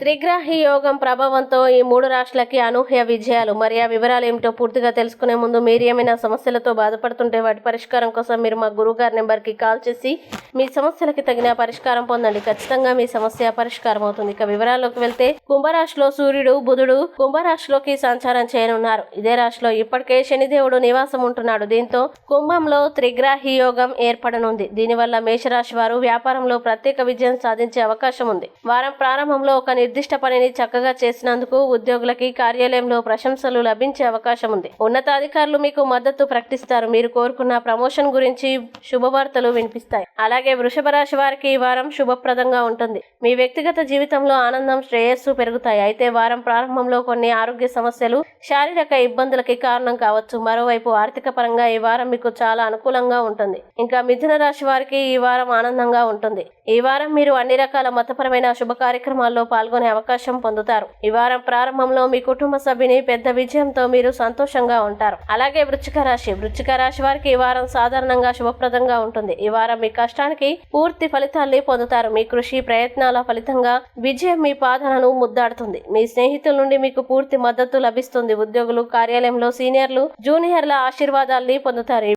త్రిగ్రాహి యోగం ప్రభావంతో ఈ మూడు రాష్ట్రాలకి అనూహ్య విజయాలు. మరి ఆ వివరాలు ఏమిటో పూర్తిగా తెలుసుకునే ముందు మీరు ఏమైనా సమస్యలతో బాధపడుతుంటే వాటి పరిష్కారం కోసం మీరు మా గురువుగారి నెంబర్కి కాల్ చేసి మీ సమస్యలకి తగిన పరిష్కారం పొందండి. ఖచ్చితంగా మీ సమస్య పరిష్కారం అవుతుంది. ఇక వివరాల్లోకి వెళ్తే కుంభరాశిలో సూర్యుడు బుధుడు కుంభరాశిలోకి సంచారం చేయనున్నారు. ఇదే రాశిలో ఇప్పటికే శనిదేవుడు నివాసం ఉంటున్నాడు. దీంతో కుంభంలో త్రిగ్రాహి యోగం ఏర్పడనుంది. దీనివల్ల మేషరాశి వారు వ్యాపారంలో ప్రత్యేక విజయం సాధించే అవకాశం ఉంది. వారం ప్రారంభంలో ఒక నిర్దిష్ట పనిని చక్కగా చేసినందుకు ఉద్యోగులకి కార్యాలయంలో ప్రశంసలు లభించే అవకాశం ఉంది. ఉన్నతాధికారులు మీకు మద్దతు ప్రకటిస్తారు. మీరు కోరుకున్న ప్రమోషన్ గురించి శుభవార్తలు వినిపిస్తాయి. అలాగే వృషభ రాశి వారికి ఈ వారం శుభప్రదంగా ఉంటుంది. మీ వ్యక్తిగత జీవితంలో ఆనందం శ్రేయస్సు పెరుగుతాయి. అయితే వారం ప్రారంభంలో కొన్ని ఆరోగ్య సమస్యలు శారీరక ఇబ్బందులకి కారణం కావచ్చు. మరోవైపు ఆర్థిక పరంగా ఈ వారం మీకు చాలా అనుకూలంగా ఉంటుంది. ఇంకా మిథున రాశి వారికి ఈ వారం ఆనందంగా ఉంటుంది. ఈ వారం మీరు అన్ని రకాల మతపరమైన శుభ కార్యక్రమాల్లో పాల్గొని అవకాశం పొందుతారు. ఈ వారం ప్రారంభంలో మీ కుటుంబ సభ్యుని పెద్ద విజయంతో మీరు సంతోషంగా ఉంటారు. అలాగే వృచ్చిక రాశి. వృచ్చిక రాశి వారికి ఈ వారం సాధారణంగా శుభప్రదంగా ఉంటుంది. ఈ వారం మీ కష్టానికి పూర్తి ఫలితాల్ని పొందుతారు. మీ కృషి ప్రయత్నాల ఫలితంగా విజయం మీ పాదాలను ముద్దాడుతుంది. మీ స్నేహితుల నుండి మీకు పూర్తి మద్దతు లభిస్తుంది. ఉద్యోగులు కార్యాలయంలో సీనియర్లు జూనియర్ల ఆశీర్వాదాల్ని పొందుతారు.